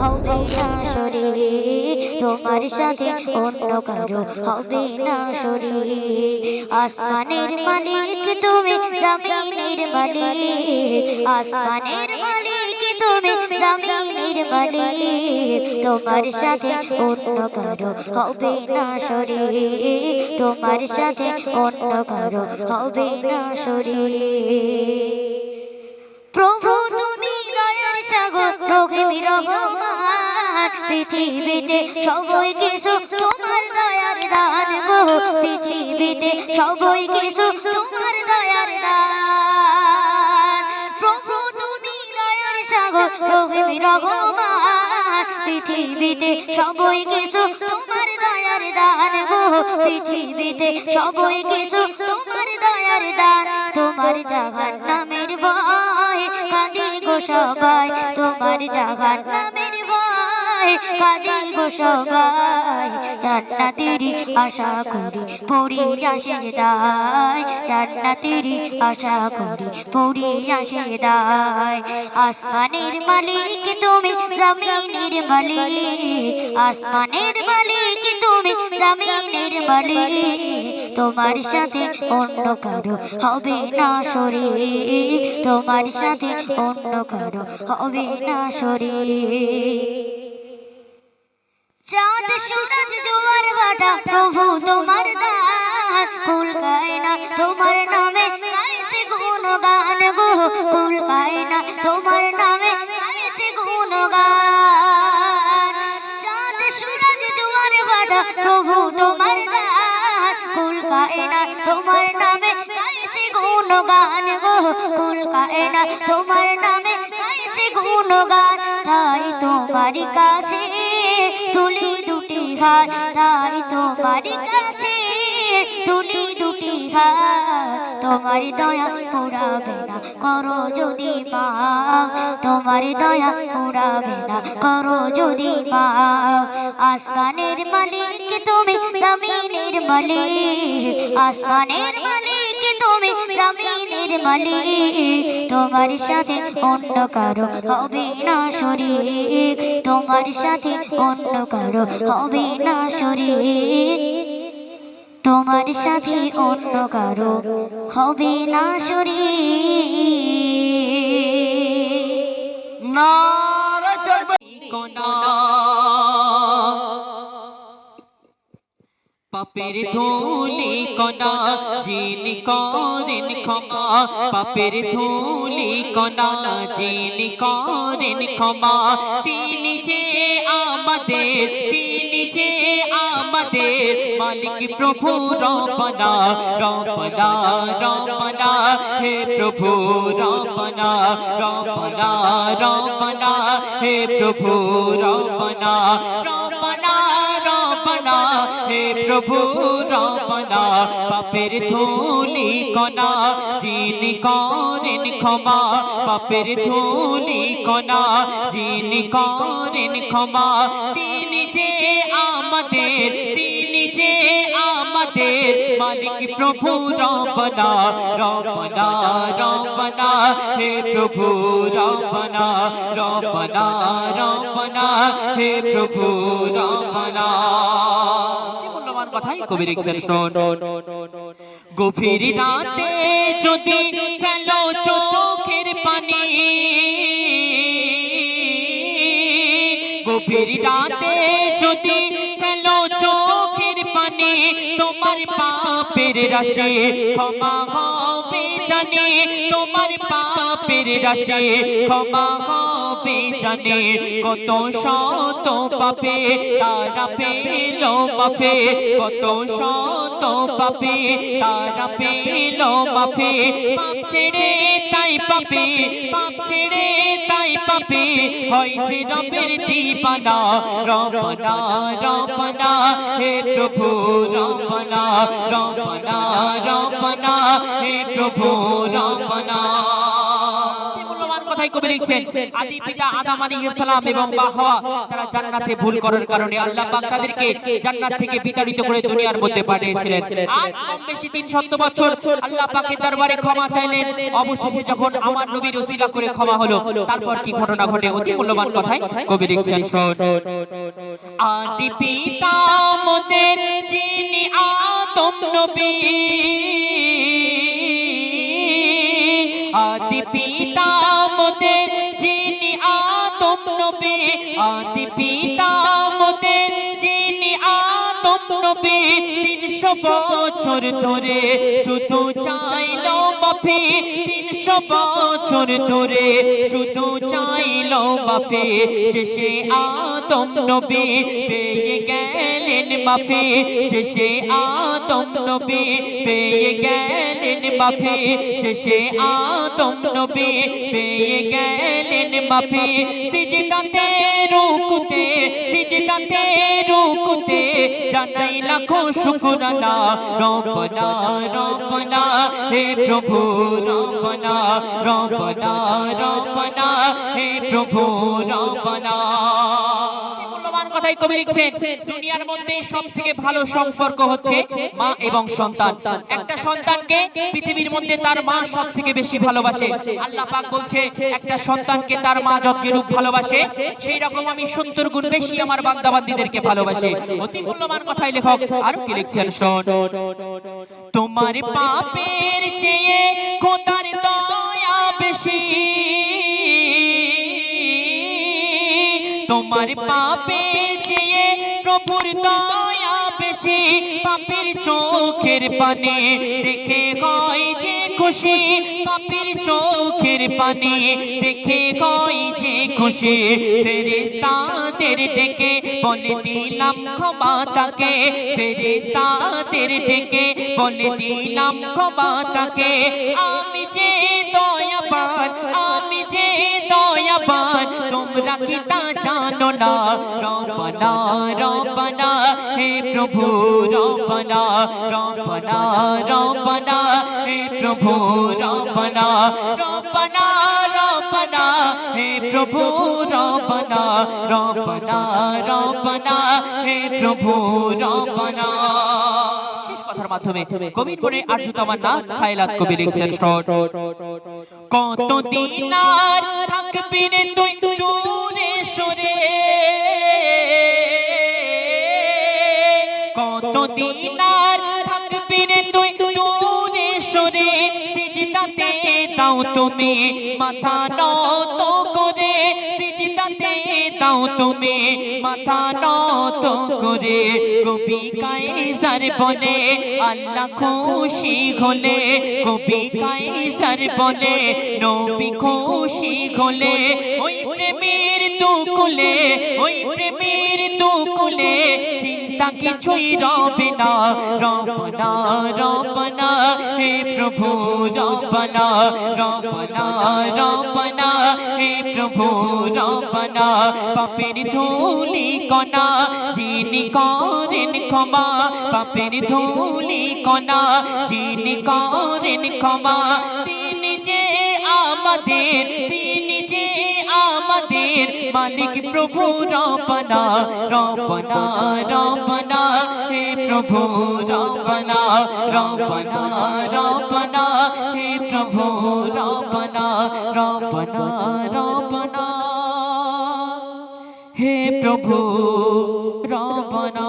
হবে না শরীর। তোমার সাথে অন্য কারও হবে না শরীর। আসমানের মালিক তুমি মালিক। আসমানের মালিক তুমি মালিক। তোমার সাথে অন্য কারও হবে না শরীর। তোমার সাথে অন্য কারও হবে না প্রভু সাগর রহিম রহমান পৃথিবীতে সবাইকে সুখ তোমার দয়ার দান গো, পৃথিবীতে সবাইকে সুখ তোমার দয়ার দান। প্রভু তুমি দয়ার সাগর, রহিম রহমান, পৃথিবীতে সবাইকে সুখ তোমার দয়ার দান গো, পৃথিবীতে সবাইকে সুখ তোমার দয়ার দান, তোমার জাহান নামের ভয়। কাঁদে গো সবাই, তোমার জাহান নামের ভয়। কাঁদে গো সবাই জান্নাতেরই আশা করি পড়ি আসে দায়। জান্নাতেরই আশা করি পড়ি আসে দায়। আসমানের মালিক তুমি, জমিনের মালিক। আসমানের মালিক তুমি, জমিনের মালিক। তোমার সাথে অন্য কারও হবে না শরীর। তোমার সাথে অন্য কারও হবে না ভাটা, প্রভু তোমার তোমার নামে গুণগান তোমার নামে গুণগান। চাঁদ জোয়ার, ভাটা, প্রভু তোমার কুল কায়না তোমার নামে গাইছে গুণগান গো। কুল কায়না তোমার নামে গাইছে গুণগান। তাই তোমার কাছে তুলি দুটি হাত তাই তোমার কাছে তুলি দুটি হাত তোমার দয়া পুরাবে না, করো যদি মা তোমার দয়া পুরাবে না, করো যদি মা আসমানের মালিক তুমি জমিনের মালিক, আসমানের মালিক, তুমি জমিনের মালিক। তোমার সাথে অন্য কারও হবে না শরীর। তোমার সাথে অন্য কারও হবে না শরীর। তোমার সাথে অন্য কারও হবে না শরীর। নারে পাপের ধুলি কণা যিনি করেন ক্ষমা। পাপের ধুলি কণা যিনি করেন ক্ষমা। তিনি যে আমাদের তিনি যে আমাদের মালিক প্রভু রপনা রপনা রপনা হে প্রভু রপনা রপনা রপনা হে প্রভু রপনা হে প্রভু, রমনা, পাপের ধুলি কণা যিনি করেন ক্ষমা, পাপের ধুলি কণা যিনি করেন ক্ষমা প্রভু রপনা রপনা রপনা হে প্রভু রপনা রপনা রপনা হে প্রভু রপনা গভীর রাতে যদি ফেলো চোখের পানি, গভীর রাতে যদি পাপের রাশি, ক্ষমা হবে জানে, তোমার পাপের রাশি, ক্ষমা হবে জানে, কত শত পাপে তারা পেল পাপে কত শত পাপে তারা পেল মাফে পাপ ছেড়ে তাই পাপ ছেড়ে তাই পাপি। হয়েছে রবের দীপানা রপনা রপনা হে প্রভু রপনা রপনা রপনা হে প্রভু রপনা কবি লিখছেন আদি পিতা আদম আলাইহিস সালাম এবং হাওয়া তারা জান্নাতে ভুল করার কারণে আল্লাহ পাক তাদেরকে জান্নাত থেকে বিতাড়িত করে দুনিয়ার মধ্যে পাঠিয়েছিলেন। আর কম বেশি 300 বছর আল্লাহ পাকের দরবারে ক্ষমা চাইলেন। অবশেষে যখন আমার নবীর ওসিলা করে ক্ষমা হলো তারপর কি ঘটনা ঘটে? অতি মূল্যবান কথাই কবি লিখছেন আদি পিতা মোদের যিনি আদম নবী আদি পিতা মোদের যিনি আতম নবী আদি পিতা নবী তিনশো বছর ধরে, শুধু চাইল মাফি, তিনশো বছর ধরে, শুধু চাইল মাফি, শেষে আদম নবী পেয়ে গেলেন মাফি, শেষে আদম নবী পেয়ে গেলেন মাফি, শেষে আদম নবী পেয়ে গেলেন মাফি, সিজদাতে রুকুতে সিজদাতে রুকুতে জানাই লাখো শুকরানা রব্বানা রব্বানা, হে প্রভু, রব্বানা রব্বানা রব্বানা, হে প্রভু মূল্যবান কথাই কবি লিখছেন, দুনিয়ার মধ্যে সব থেকে ভালো সম্পর্ক হচ্ছে মা এবং সন্তান। একটা সন্তানকে পৃথিবীর মধ্যে তার মা সব থেকে বেশি ভালোবাসে। আল্লাহ পাক বলছে, একটা সন্তানকে তার মা যত যেরূপ ভালোবাসে, সেই রকম আমি সত্তর গুণ বেশি আমার বান্দাবান্দিদেরকে ভালোবাসে। অতি মূল্যবান কথাই লেখক, আর কি লিখছেন? শোন। তোমার পাপের চেয়ে খোদার দয়া বেশি। তোমার পাপে প্রভুর দয়া বেশি, পাপের চোখের পানে দেখে হয় যে খুশি, পাপের চোখের পানে দেখে হয় যে খুশি। ফেরেস্তাদের ডেকে বলে দিলাম ক্ষমা তাকে ফেরেস্তাদের ডেকে বলে দিলাম ক্ষমা তাকে আমি যে দয়াবান, আমি যে দয়াবান তোমরা কি তা জানো না? রবনা রবনা হে প্রভু রবনা রবনা রবনা হে প্রভু রবনা রবনা রবনা হে প্রভু রবনা রবনা রবনা হে প্রভু কথার মাধ্যমে কবির বনে আর্য তোমার না খায়লাত কবি লিখছেন কত দিন তুই দূরে সরে। কত দিন থাকবি রে তুই দূরে সরে। সিজদাতে দাও তুমি মাথা নত করে। দাও তুমি মাথা নত করে কবি কাইজার বলে, আল্লাহ খুশি হলে কবি কাইজার বলে, নবী খুশি হলে ওই প্রেমের দুকুলে, ওই প্রেমের দুকুলে চিন্তা কিছুই রবে না রবনা রবনা হে প্রভু রবনা রবনা রবনা হে প্রভু রবনা পাপের ধুলি কণা, যিনি করেন ক্ষমা, পাপের ধুলি কণা, যিনি করেন ক্ষমা, তিনি যে আমাদের মালিক প্রভু রবনা রবনা রবনা হে প্রভু রবনা রবনা রবনা হে প্রভু রবনা রবনা রবনা হে প্রভু রবনা